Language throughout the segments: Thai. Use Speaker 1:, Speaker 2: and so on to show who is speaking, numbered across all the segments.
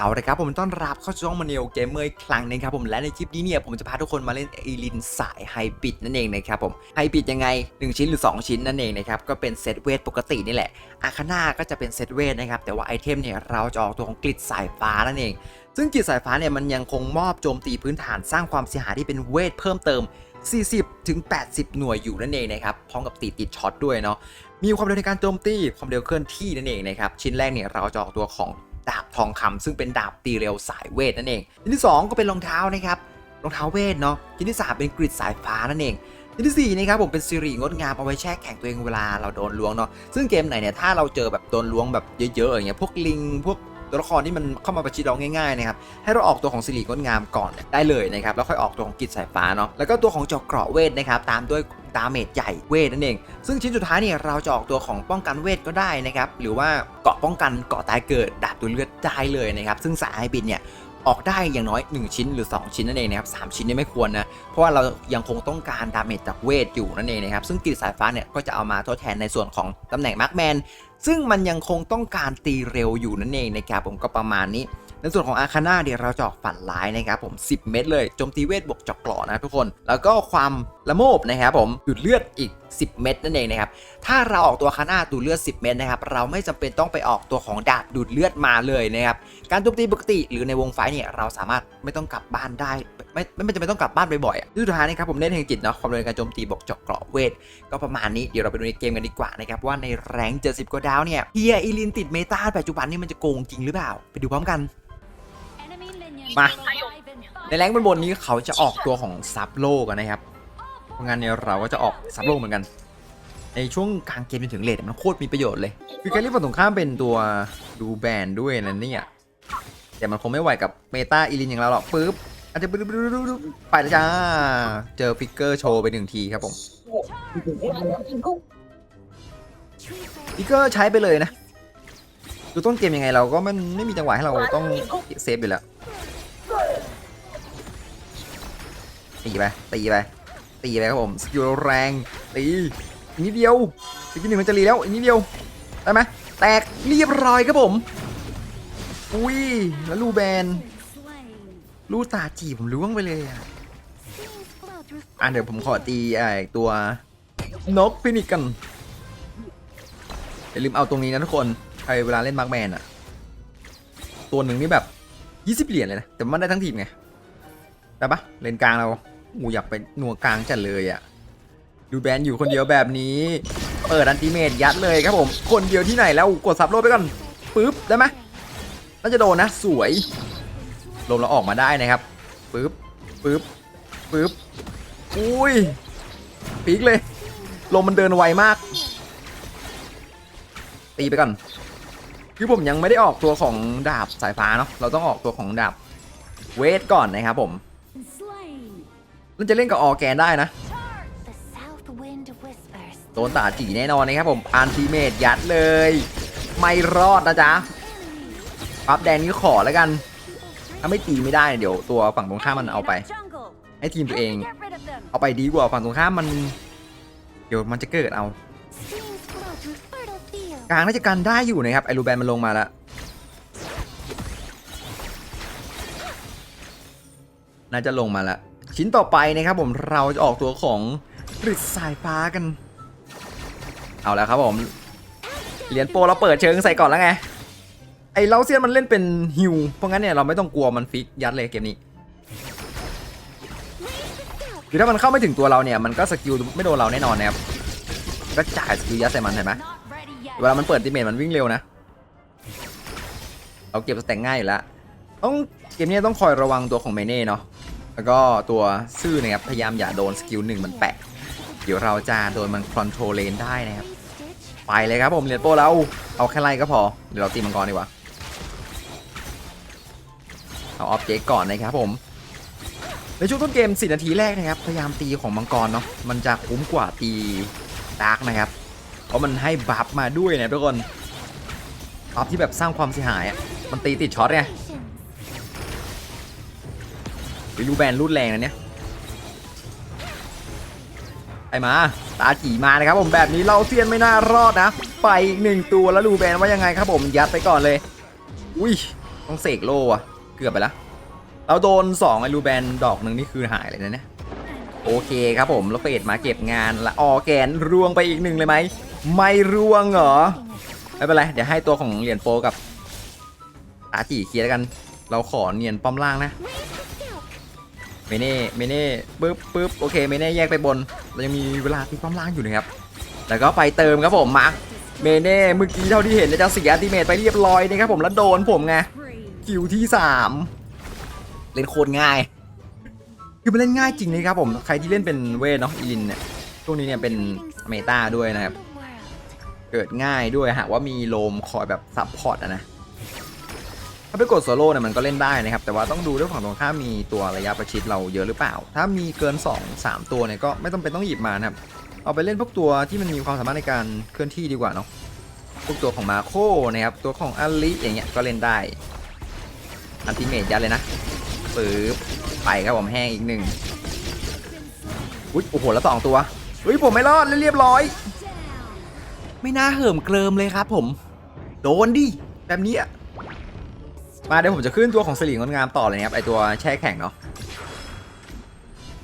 Speaker 1: เอาละครับผมต้อนรับเข้าสู่ช่องมาเนลเกมเมอร์อีกครั้งหนึงครับผมและในคลิปนี้เนี่ยผมจะพาทุกคนมาเล่นเอลินสายไฮบิดนั่นเองนะครับผมไฮบิดยังไง 1 ชิ้นหรือ 2 ชิ้นนั่นเองนะครับก็เป็นเซตเวทปกตินี่แหละอาคาน่าก็จะเป็นเซตเวทนะครับแต่ว่าไอเทมเนี่ยเราจะออกตัวของกริดสายฟ้านั่นเอง ซึ่งกริดสายฟ้าเนี่ยมันยังคงมอบโจมตีพื้นฐานสร้างความเสียหายที่เป็นเวทเพิ่มเติม 40ถึง80 หน่วยอยู่นั่นเองนะครับพร้อมกับตีติดช็อตด้วยเนาะมีความเร็วในการโจมตีความเร็วเคลื่อนที่นั่นเองนะครับชิ้นแรกเนี่ยเราจะออกตัวของ ดาบทองคำซึ่งเป็นดาบตีเร็วสายเวทนั่นเองชิ้นที่ 2 ก็เป็นรองเท้านะครับรองเท้าเวทเนาะชิ้นที่ 3 เป็นกริดสายฟ้านั่นเองชิ้นที่4นะครับผมเป็นสิริงดงามเอาไว้แช่แข็งตัวเองเวลาเราโดนล้วงเนาะซึ่งเกมไหนเนี่ยถ้าเราเจอแบบโดนล้วงแบบเยอะๆอย่างเงี้ยพวกลิงพวกตัวละครที่มันเข้ามาประชิดเราง่ายๆนะครับให้เราออกตัวของสิริงดงามก่อนได้เลยนะครับแล้วค่อยออกตัวของกิจสายฟ้าเนาะแล้วก็ตัวของเจอกเกราะเวทนะครับตามด้วย ดาเมจใหญ่เวทนั่นเอง ซึ่งชิ้นสุดท้ายเนี่ยเราจะออกตัวของป้องกันเวทก็ได้นะครับ หรือว่าเกาะป้องกันเกาะตายเกิดดาบตัวเลือดได้เลยนะครับ ซึ่งสายไฮบิดเนี่ยออกได้อย่างน้อย 1 ชิ้นหรือ 2 ชิ้นนั่นเองนะครับสามชิ้นนี่ไม่ควรนะ เพราะว่าเรายังคงต้องการดาเมจจากเวทอยู่นั่นเองนะครับ ซึ่งกรีดสายฟ้าเนี่ยก็จะเอามาทดแทนในส่วนของตำแหน่งมาร์กแมน ซึ่งมันยังคงต้องการตีเร็วอยู่นั่นเองนะครับผมก็ประมาณนี้ ในส่วนของอาคาน่าเดี๋ยวเราจะออกฝันร้ายนะครับผม 10 เม็ดเลย โจมตีเวทบวกเจอกเกราะนะทุกคน แล้วก็ความ ละโมบนะครับผมดูดเลือดอีก 10 เม็ดนั่นเองนะครับถ้าเราออกตัวอาคาน่าดูดเลือด 10 เม็ดนะครับเราไม่จำเป็นต้องไปออกตัวของดาบดูดเลือดมาเลยนะครับการโจมตีปกติหรือในวงไฟเนี่ยเราสามารถไม่ต้องกลับบ้านได้ ไม่ไม่ไม่จำเป็นต้องกลับบ้านบ่อยๆอะที่สุดท้ายนะครับผมเน้นแห่งจิตเนาะความเร็วในการโจมตีบวกเจาะเกราะเวทก็ประมาณนี้เดี๋ยวเราไปดูในเกมกันดีกว่านะครับว่าในแรง70กว่าดาวเนี่ยเฮียอีลินติดเมตาปัจจุบันนี่มันจะโกงจริงหรือเปล่า ไปดูพร้อมกัน
Speaker 2: มา
Speaker 1: ในแรงบนบนๆนี้เขาจะออกตัวของซับโลกันนะครับเพ ราะงั้นเนี่ยเราก็จะออกซับโลกเหมือนกัน ในช่วงกลางเกมจนถึงเลทมันโคตรมีประโยชน์เลยฟิการีฝั่งตรงข้ามเป็นตัวดูแบนด้วยนะเนี่ยแต่มันคงไม่ไหวกับเมตาอีลินอย่างเราหรอกปึ๊บอาจจะไปแล้วจ้า เจอฟิกเกอร์โชว์ไปหนึ่งทีครับผมฟิกเกอร์ใช้ไปเลยนะดูต้นเกมยังไงเราก็มันไม่มีจังหวะให้เราต้องเซฟอยู่แล้วตีไปตีไป ตีไปครับผมสกิลแรงตีอีกนิดเดียวสกิลหนึ่งมันจะรีแล้วอีกนิดเดียวได้ไหมแตกเรียบร้อยครับผม อุ้ยแล้วลูแบนลูตาจีผมล้วงไปเลยอะอะเดี๋ยวผมขอตีไอ้ตัวนกฟินิกกันอย่าลืมเอาตรงนี้นะทุกคนใครเวลาเล่นมาร์กแมนอะ ตัวหนึ่งนี่แบบ 20 เหรียญเลยนะ แต่มันได้ทั้งทีมไง ได้ปะเลนกลางเรา อูอยากไปหนัวกลางจัดเลยอะ่ะ ดูแบนอยู่คนเดียวแบบนี้ เปิดอันติเมตยัดเลยครับผม คนเดียวที่ไหนแล้วกดซับโลไปก่อนปึ๊บได้ไหมน่าจะโดนนะ สวยลมเราออกมาได้นะครับปึ๊บปึ๊บปึ๊บอุ้ยปีกเลย ลมมันเดินไวมาก ตีไปก่อนคือผมยังไม่ได้ออกตัวของดาบสายฟ้าเนาะเราต้องออกตัวของดาบเวทก่อนนะครับผม มันจะเล่นกับออแกนได้นะ โดนตาจีแน่นอนนะครับผมอันติเมตยัดเลย ไม่รอดนะจ๊ะปั๊บแดงนี้ขอแล้วกัน ถ้าไม่ตีไม่ได้เดี๋ยวตัวฝั่งตรงข้ามมันเอาไป ให้ทีมตัวเอง เอาไปดีกว่าฝั่งตรงข้ามมัน เดี๋ยวมันจะเกิดเอากลางน่าจะกันได้อยู่นะครับไอรูแบนมันลงมาแล้วน่าจะลงมาแล้ว ชิ้นต่อไปนะครับผมเราจะออกตัวของริดสายฟ้ากัน เอาแล้วครับผมเหรียญโปรเราเปิดเชิงใส่ก่อนแล้วไงไอเราเซียนมันเล่นเป็นฮิวเพราะงั้นเนี่ยเราไม่ต้องกลัวมันฟิกยัดเลยเกมนี้คือถ้ามันเข้าไม่ถึงตัวเราเนี่ยมันก็สกิลไม่โดนเราแน่นอนนะครับก็จ่ายสกิลยัดใส่มันเห็นไหมเวลามันเปิดติเมทมันวิ่งเร็วนะเราเก็บสแต็งง่ายอยู่แล้วต้องเกมนี้ต้องคอยระวังตัวของเมเน่เนาะ แล้วก็ตัวซื่อนะครับพยายามอย่าโดนสกิลหนึ่งมันแปะ เดี๋ยวเราจะโดนมันคอนโทรลเลนได้นะครับ ไปเลยครับผมเหรียญโปรเราเอาแค่ไล่ก็พอ เดี๋ยวเราตีมังกรดีกว่า เอาออบเจกก่อนนะครับผม ในช่วงต้นเกม4นาทีแรกนะครับ พยายามตีของมังกรเนาะ มันจะคุ้มกว่าตีดาร์กนะครับ เพราะมันให้บัฟมาด้วยนะทุกคนบัฟที่แบบสร้างความเสียหายอะ มันตีติดช็อตไง ไปรูแบนรูดแรงนะเนี่ยไอมา ตาจีมานะครับผมแบบนี้เราเซียนไม่น่ารอดนะ ไปอีกหนึ่งตัวแล้วรูแบนว่ายังไงครับผมยัดไปก่อนเลย อุ้ยต้องเสกโล่อะเกือบไปล้วเราโดน2ไอ้รูแบนดอกหนึ่งนี่คือหายเลยนะเนี่ยโอเคครับผมแล้วเฟดมาเก็บงานละออแกนร่วงไปอีกหนึ่งเลยไหมไม่ร่วงเหรอไม่เป็นไรเดี๋ยวให้ตัวของเหรียญโปกับอาจีเคลียร์กัน เราขอเนียนป้อมล่างนะ เมเน่เมเน่ปึ๊บปึ๊บโอเคเมเน่แยกไปบน เรายังมีเวลาตีป้อมล่างอยู่นะครับแล้วก็ไปเติมครับผมมาเมเน่เมื่อกี้เท่าที่เห็นเนี่ยจะเสียอัติเมตไปเรียบร้อยนะครับผมแล้วโดนผมไงคิวที่ 3 เล่นโคตรง่าย คือมันเล่นง่ายจริงนะครับผมใครที่เล่นเป็นเวทเนาะอีลินเนี่ยช่วงนี้เนี่ยเป็นเมตาด้วยนะครับ เกิดง่ายด้วยหากว่ามีโลมคอยแบบซับพอร์ตอะนะ ถ้าไปกดโซโล่เนี่ยมันก็เล่นได้นะครับ แต่ว่าต้องดูด้วยฝั่งตรงข้ามมีตัวระยะประชิดเราเยอะหรือเปล่า ถ้ามีเกิน 2 3 ตัวเนี่ยก็ไม่ต้องเป็นต้องหยิบมานะครับ เอาไปเล่นพวกตัวที่มันมีความสามารถในการเคลื่อนที่ดีกว่าเนาะ พวกตัวของมาโคนะครับ ตัวของอลิอย่างเงี้ยก็เล่นได้ อันติเมตยัดเลยนะปึ๊บไปครับผมแห้งอีกหนึ่งอุ้ยโอ้โหแล้วสองตัวเฮ้ยผมไม่รอดเรียบร้อย ไม่น่าเหิมเกลิมเลยครับผม โดนดิแบบนี้อะ มาเดี๋ยวผมจะขึ้นตัวของสลิงงดงามต่อเลยนะครับไอตัวแช่แข็งเนาะ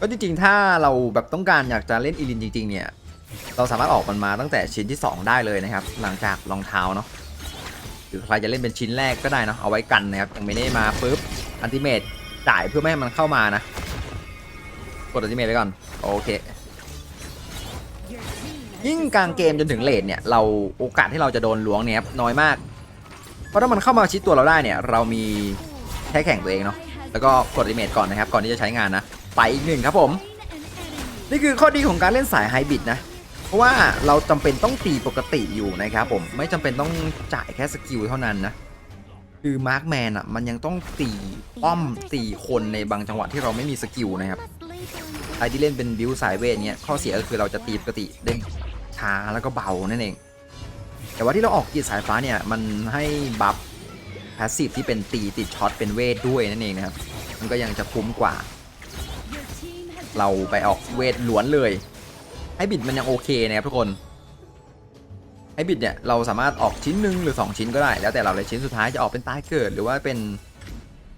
Speaker 1: ก็จริงๆ ถ้าเราแบบต้องการอยากจะเล่นอีลินจริง ๆ เนี่ย เราสามารถออกมันมาตั้งแต่ชิ้นที่ 2 ได้เลยนะครับ หลังจากรองเท้าเนาะหรือใครจะเล่นเป็นชิ้นแรกก็ได้เนาะเอาไว้กันนะครับยังไม่ได้มาปุ๊บอันติเมตจ่ายเพื่อไม่ให้มันเข้ามานะกดอันติเมตไว้ก่อนโอเค ยิ่งกลางเกมจนถึงเลทเนี่ยเราโอกาสที่เราจะโดนล้วงเนี่ยน้อยมาก ราะถ้ามันเข้ามาชิดตัวเราได้เนี่ย เรามีแค่แข่งตัวเองเนาะ แล้วก็กดอิเมตก่อนนะครับ ก่อนที่จะใช้งานนะ ไปอีกหนึ่งครับผม นี่คือข้อดีของการเล่นสายไฮบริดนะ เพราะว่าเราจำเป็นต้องตีปกติอยู่นะครับผม ไม่จำเป็นต้องจ่ายแค่สกิลเท่านั้นนะ คือมาร์คแมนอะ มันยังต้องตีป้อมตีคนในบางจังหวะที่เราไม่มีสกิลนะครับใครที่เล่นเป็นบิวสายเวทเนี้ยข้อเสียก็คือเราจะตีปกติได้ช้าแล้วก็เบานั่นเอง แต่ว่าที่เราออกกีดสายฟ้าเนี่ยมันให้บัฟพาสซีฟที่เป็นตีติดช็อตเป็นเวทด้วยนั่นเองนะครับ มันก็ยังจะคุ้มกว่า เราไปออกเวทล้วนเลยไฮบิดมันยังโอเคนะครับทุกคนไฮบิดเนี่ยเราสามารถออกชิ้นหนึ่งหรือ 2 ชิ้นก็ได้ แล้วแต่เราเลยชิ้นสุดท้ายจะออกเป็นตายเกิด หรือว่าเป็น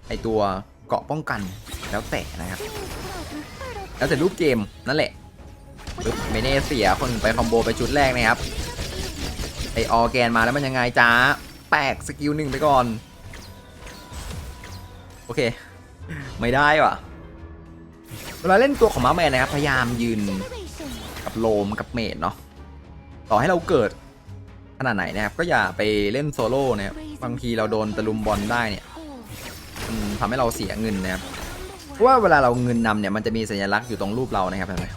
Speaker 1: ไอตัวเกาะป้องกันแล้วแต่นะครับ แล้วแต่รูปเกมนั่นแหละปึ๊บเมเน่เสียคนไปคอมโบไปชุดแรกนะครับ อออแกนมาแล้วมันยังไงจ้าแปลกสกิลหนึ่งไปก่อน โอเค ไม่ได้ว่ะเวลาเล่นตัวของมาร์แมนนะครับ พยายามยืนกับโลมกับเมดเนาะต่อให้เราเกิดขนาดไหนนะครับ ก็อย่าไปเล่นโซโล่นะครับบางทีเราโดนตะลุมบอลได้เนี่ยมันทำให้เราเสียเงินนะครับเพราะว่าเวลาเราเงินนำเนี่ยมันจะมีสัญลักษณ์อยู่ตรงรูปเรานะครับเห็นไหม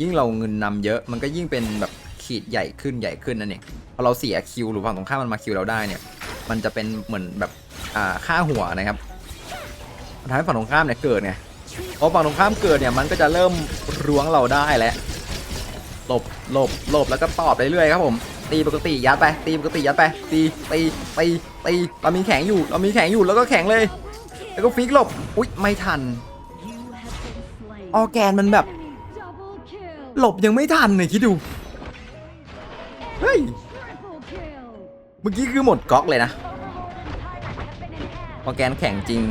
Speaker 1: ยิ่งเราเงินนำเยอะมันก็ยิ่งเป็นแบบขีดใหญ่ขึ้นใหญ่ขึ้นนั่นเอง พอเราเสียคิวหรือฝั่งตรงข้ามมันมาคิวเราได้เนี่ย มันจะเป็นเหมือนแบบอ่าค่าหัวนะครับทำให้ฝั่งตรงข้ามเนี่ยเกิดไงพอฝั่งตรงข้ามเกิดเนี่ยมันก็จะเริ่มล้วงเราได้แล้วหลบหลบหลบแล้วก็ตอบไปเรื่อยครับผมตีปกติยัดไปตีปกติยัดไปตีตีตีตีเรามีแข็งอยู่เรามีแข็งอยู่แล้วก็แข็งเลย แล้วก็ฟิกหลบอุ๊ยไม่ทัน ออแกนมันแบบ หลบยังไม่ทันเลยคิดดู เฮ้ย เมื่อกี้คือหมดก๊อกเลยนะออแกนแข็งจริง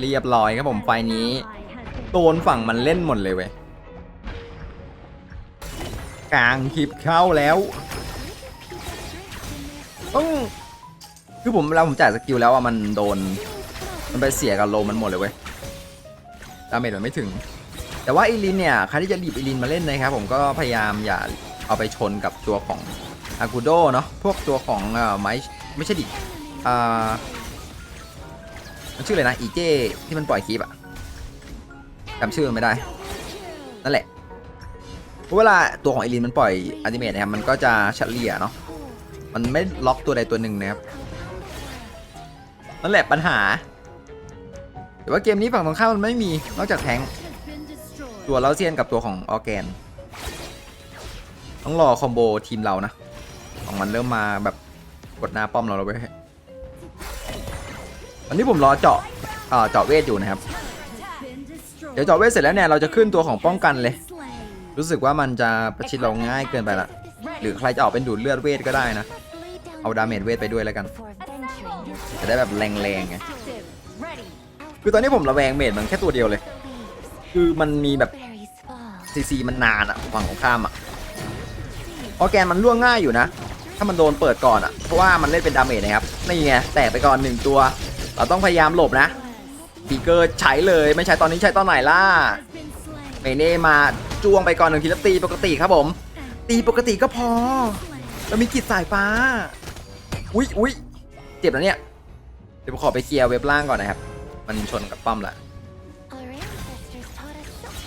Speaker 1: เรียบร้อยครับผมไฟนี้โดนฝั่งมันเล่นหมดเลยเว้ยกลางคลิปเข้าแล้วต้องคือผมเวลาผมจ่ายสกิลแล้วอะมันโดน มันไปเสียกับโลมันหมดเลยเว้ยดาเมจมันไม่ถึง แต่ว่าอีลินเนี่ยใครที่จะหยิบอีลินมาเล่นนะครับผมก็พยายามอย่าเอาไปชนกับตัวของ อากูโดเนาะพวกตัวของเอ่อไม้ไม่ใช่ดิอ่ามันชื่ออะไรนะอีเจที่มันปล่อยคลิปอะจำชื่อไม่ได้ นั่นแหละเวลาตัวของไอรีนมันปล่อยอัติเมทนะครับมันก็จะเฉลี่ยเนาะมันไม่ล็อกตัวใดตัวหนึ่งนะครับนั่นแหละปัญหา แต่ว่าเกมนี้ฝั่งตรงข้ามมันไม่มีนอกจากแทงตัวเลาเซียนกับตัวของออแกน ต้องรอคอมโบทีมเรานะ ของมันเริ่มมาแบบกดหน้าป้อมเราแล้วเว้ยตอนนี้ผมรอเจาะเอ่อเจาะเวทอยู่นะครับ เดี๋ยวเจาะเวทเสร็จแล้วเนี่ยเราจะขึ้นตัวของป้องกันเลย รู้สึกว่ามันจะประชิดเราง่ายเกินไปละหรือใครจะออกเป็นดูดเลือดเวทก็ได้นะ เอาดาเมจเวทไปด้วยแล้วกัน จะได้แบบแรงๆไง คือตอนนี้ผมระแวงเมดมันแค่ตัวเดียวเลย คือมันมีแบบซีซีมันนานอะฝั่งของข้ามอะออร์แกนมันล่วงง่ายอยู่นะ ถ้ามันโดนเปิดก่อนอะเพราะว่ามันเล่นเป็นดาเมจนะครับนี่ไงแตกไปก่อนหนึ่งตัว เราต้องพยายามหลบนะบีเกอร์ใช้เลยไม่ใช้ตอนนี้ใช้ตอนไหนล่ะเมเน่มาจ้วงไปก่อนหนึ่งทีแล้วตีปกติครับผม ตีปกติก็พอ แล้วมีกิจสายฟ้าอุ๊ยอุ๊ยเจ็บแล้วเนี่ยเดี๋ยวผมขอไปเคลียร์เว็บล่างก่อนนะครับ มันชนกับป้อมละ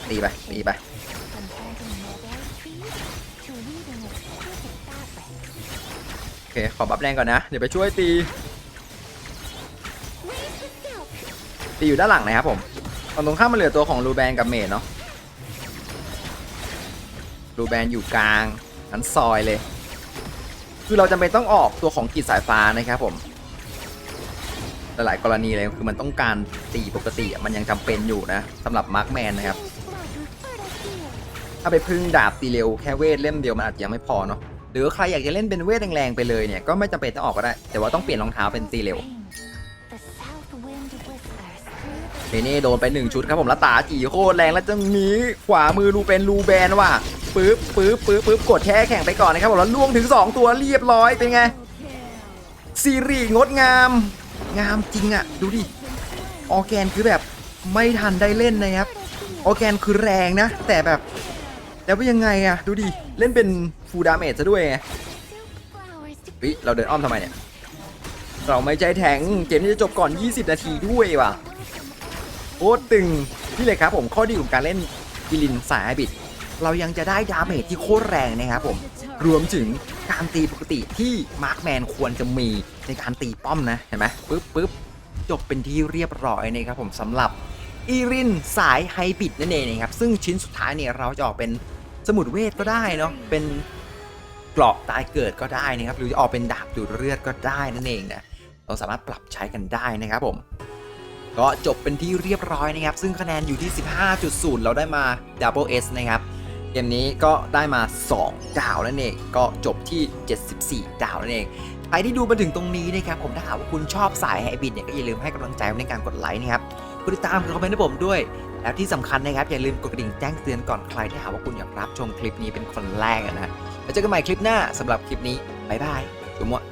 Speaker 1: ตีไปตีไป เค ขอบัฟแรงก่อนนะ เดี๋ยวไปช่วยตี ตีอยู่ด้านหลังนะครับผมฝั่งตรงข้ามมันเหลือตัวของรูแบนกับเมดเนาะรูแบนอยู่กลางทั้นซอยเลย คือเราจำเป็นต้องออกตัวของกีดสายฟ้านะครับผม หลายๆกรณีเลยคือมันต้องการตีปกติมันยังจำเป็นอยู่นะสำหรับมาร์คแมนนะครับ ถ้าไปพึ่งดาบตีเร็วแค่เวทเล่มเดียวมันอาจจะยังไม่พอเนาะ หรือใครอยากจะเล่นเป็นเวทแรงๆไปเลยเนี่ยก็ไม่จำเป็นต้องออกก็ได้ แต่ว่าต้องเปลี่ยนรองเท้าเป็นตีเร็วเมเน่โดนไปหนึ่งชุดครับผมแล้วตาจีโคตรแรงแล้วจังนี้ขวามือรูเป็นรูแบนว่ะปึ๊บปึ๊บปึ๊บปึ๊บกดแช่แข่งไปก่อนนะครับผมแล้วล่วงถึง 2 ตัวเรียบร้อยเป็นไงซีรีงดงาม งามจริงอะดูดิ ออแกนคือแบบไม่ทันได้เล่นนะครับ ออแกนคือแรงนะ แต่แบบ แล้วว่ายังไงอะดูดิ เล่นเป็นฟูลดาเมจซะด้วยไง
Speaker 2: silk flowers to
Speaker 1: เฮ้ยเราเดินอ้อมทำไมเนี่ย เราไม่ใจแทงเกมนี้จะจบก่อน 20 นาทีด้วยว่ะโคตรตึงนี่เลยครับผมข้อดีของการเล่นกิลินสายบิด เรายังจะได้ดาเมจที่โคตรแรงนะครับผมรวมถึงการตีปกติที่มาร์คแมนควรจะมีในการตีป้อมนะ เห็นไหมปึ๊บปึ๊บจบเป็นที่เรียบร้อยนะครับผมสำหรับ อีรินสายไฮบิดนั่นเองนะครับซึ่งชิ้นสุดท้ายเนี่ยเราจะออกเป็นสมุดเวทก็ได้เนาะเป็นเกราะตายเกิดก็ได้นะครับหรือจะออกเป็นดาบดูดเลือดก็ได้นั่นเองนะเราสามารถปรับใช้กันได้นะครับผมก็จบเป็นที่เรียบร้อยนะครับ ซึ่งคะแนนอยู่ที่ 15.0 เราได้มา Double S นะครับเกมนี้ก็ได้มา 2 ดาวนั่นเอง ก็จบที่ 74 ดาวนั่นเองใครที่ดูมาถึงตรงนี้นะครับผมถ้าหากว่าคุณชอบสายไฮบริดเนี่ยก็อย่าลืมให้กำลังใจผมในการกดไลค์นะครับ กดติดตามกดคอมเมนต์ให้ผมด้วย แล้วที่สำคัญนะครับ อย่าลืมกดกระดิ่งแจ้งเตือนก่อนใครที่หาว่าคุณอยากรับชมคลิปนี้เป็นคนแรกนะแล้วเจอกันใหม่คลิปหน้าสำหรับคลิปนี้บ๊ายบายจุ๊มวะ